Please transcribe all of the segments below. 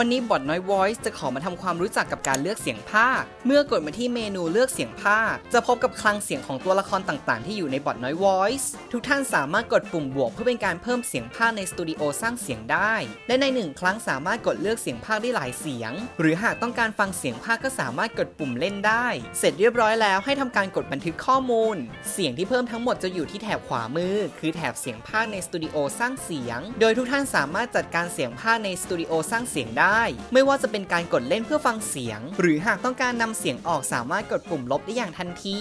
วันนี้บอทน้อย Voice จะขอมาทำความรู้จักกับการเลือกเสียงภาค เมื่อกดมาที่เมนูเลือกเสียงภาค จะพบกับคลังเสียงของตัวละครต่างๆ ที่อยู่ในบอทน้อย Voice ทุกท่านสามารถกดปุ่มบวกเพื่อเป็นการเพิ่มเสียงภาคในสตูดิโอสร้างเสียงได้ และในหนึ่งครั้งสามารถกดเลือกเสียงภาคได้หลายเสียง หรือหากต้องการฟังเสียงภาคก็สามารถกดปุ่มเล่นได้ เสร็จเรียบร้อยแล้วให้ทำการกดบันทึกข้อมูล เสียงที่เพิ่มทั้งหมดจะอยู่ที่แถบขวามือ คือแถบเสียงภาคในสตูดิโอสร้างเสียง โดยทุกท่านสามารถจัดการเสียงภาคในสตูดิโอสร้างเสียงได้ไม่ว่าจะเป็นการกดเล่นเพื่อฟังเสียง หรือหากต้องการนำเสียงออกสามารถกดปุ่มลบได้อย่างทันที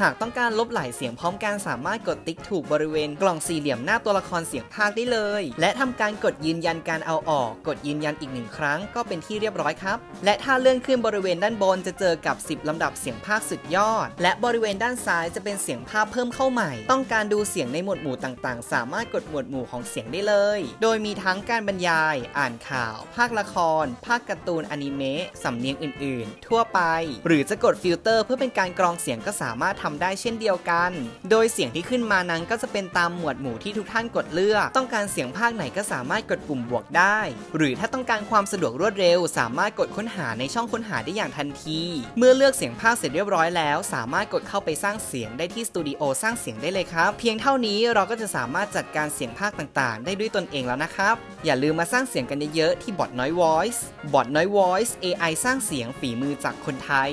หากต้องการลบหลายเสียงพร้อมกันสามารถกดติ๊กถูกบริเวณกล่องสี่เหลี่ยมหน้าตัวละครเสียงภาคได้เลย และทำการกดยืนยันการเอาออก กดยืนยันอีกหนึ่งครั้งก็เป็นที่เรียบร้อยครับ และถ้าเลื่อนขึ้นบริเวณด้านบนจะเจอกับ 10 ลำดับเสียงภาคสุดยอด และบริเวณด้านซ้ายจะเป็นเสียงภาพเพิ่มเข้าใหม่ ต้องการดูเสียงในหมวดหมู่ต่างๆ สามารถกดหมวดหมู่ของเสียงได้เลย โดยมีทั้งการบรรยาย อ่านข่าว ภาคละคร ภาคการ์ตูนอนิเมะสำเนียงอื่นๆ ทั่วไป หรือจะกดฟิลเตอร์เพื่อเป็นการกรองเสียงก็สามารถทำได้เช่นเดียวกัน โดยเสียงที่ขึ้นมานั้นก็จะเป็นตามหมวดหมู่ที่ทุกท่านกดเลือก ต้องการเสียงภาคไหนก็สามารถกดปุ่มบวกได้ หรือถ้าต้องการความสะดวกรวดเร็ว สามารถกดค้นหาในช่องค้นหาได้อย่างทันที เมื่อเลือกเสียงภาคเสร็จเรียบร้อยแล้ว สามารถกดเข้าไปสร้างเสียงได้ที่สตูดิโอสร้างเสียงได้เลยครับ เพียงเท่านี้เราก็จะสามารถจัดการเสียงภาคต่างๆ ได้ด้วยตนเองแล้วนะครับ อย่าลืมมาสร้างเสียงกันเยอะๆที่บอทน้อยวอ Voice บอทน้อย Voice AI สร้างเสียงฝีมือจากคนไทย